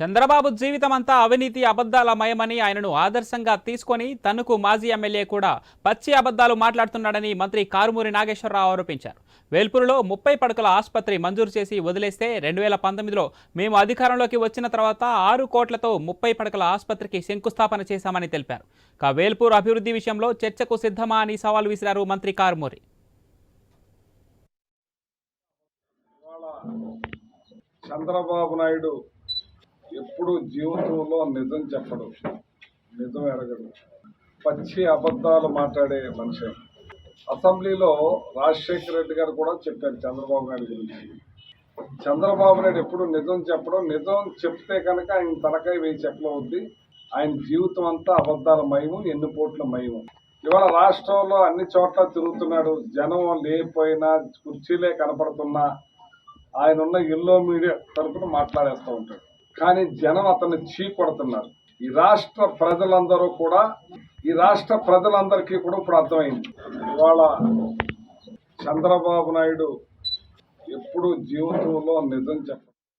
చంద్రబాబు జీవితమంతా అవినీతి అబద్ధాల మయమని ఆయనను ఆదర్శంగా తీసుకొని తనకు మాజీ ఎమ్మెల్యే కూడా పచ్చి అబద్ధాలు మాట్లాడుతున్నాడని మంత్రి కారుమూరి నాగేశ్వరరావు ఆరోపించారు. వేల్పూరులో ముప్పై పడకల ఆసుపత్రి మంజూరు చేసి వదిలేస్తే రెండు వేల పంతొమ్మిదిలో మేము అధికారంలోకి వచ్చిన తర్వాత ఆరు కోట్లతో ముప్పై పడకల ఆసుపత్రికి శంకుస్థాపన చేశామని తెలిపారు. ఇక వేల్పూర్ అభివృద్ధి విషయంలో చర్చకు సిద్ధమా అని సవాల్ విసిరారు మంత్రి కారుమూరి. చంద్రబాబు నాయుడు ఎప్పుడు జీవితంలో నిజం చెప్పడు. నిజం ఎరగడు. పచ్చి అబద్ధాలు మాట్లాడే మనిషి. అసెంబ్లీలో రాజశేఖర రెడ్డి గారు కూడా చెప్పారు చంద్రబాబు నాయుడు గురించి. చంద్రబాబు నాయుడు ఎప్పుడు నిజం చెప్పడం. నిజం చెప్తే కనుక ఆయన తలకాయ వేయి చెప్పలవుద్ది ఆయన జీవితం అంతా అబద్ధాల మయము ఎన్ని పోట్ల మయము. ఇవాళ రాష్ట్రంలో అన్ని చోట్ల తిరుగుతున్నాడు. జనం లేకపోయినా కుర్చీలే కనపడుతున్నా. ఆయన ఉన్న ఎల్లో మీడియా తరఫున మాట్లాడేస్తూ ఉంటాడు. కానీ జనం అతన్ని చీకొడుతున్నారు ఈ రాష్ట్ర ప్రజలందరూ కూడా ఈ రాష్ట్ర ప్రజలందరికీ కూడా ఇప్పుడు అర్థమైంది. ఇవాళ చంద్రబాబు నాయుడు ఎప్పుడు జీవితంలో నిజం చెప్ప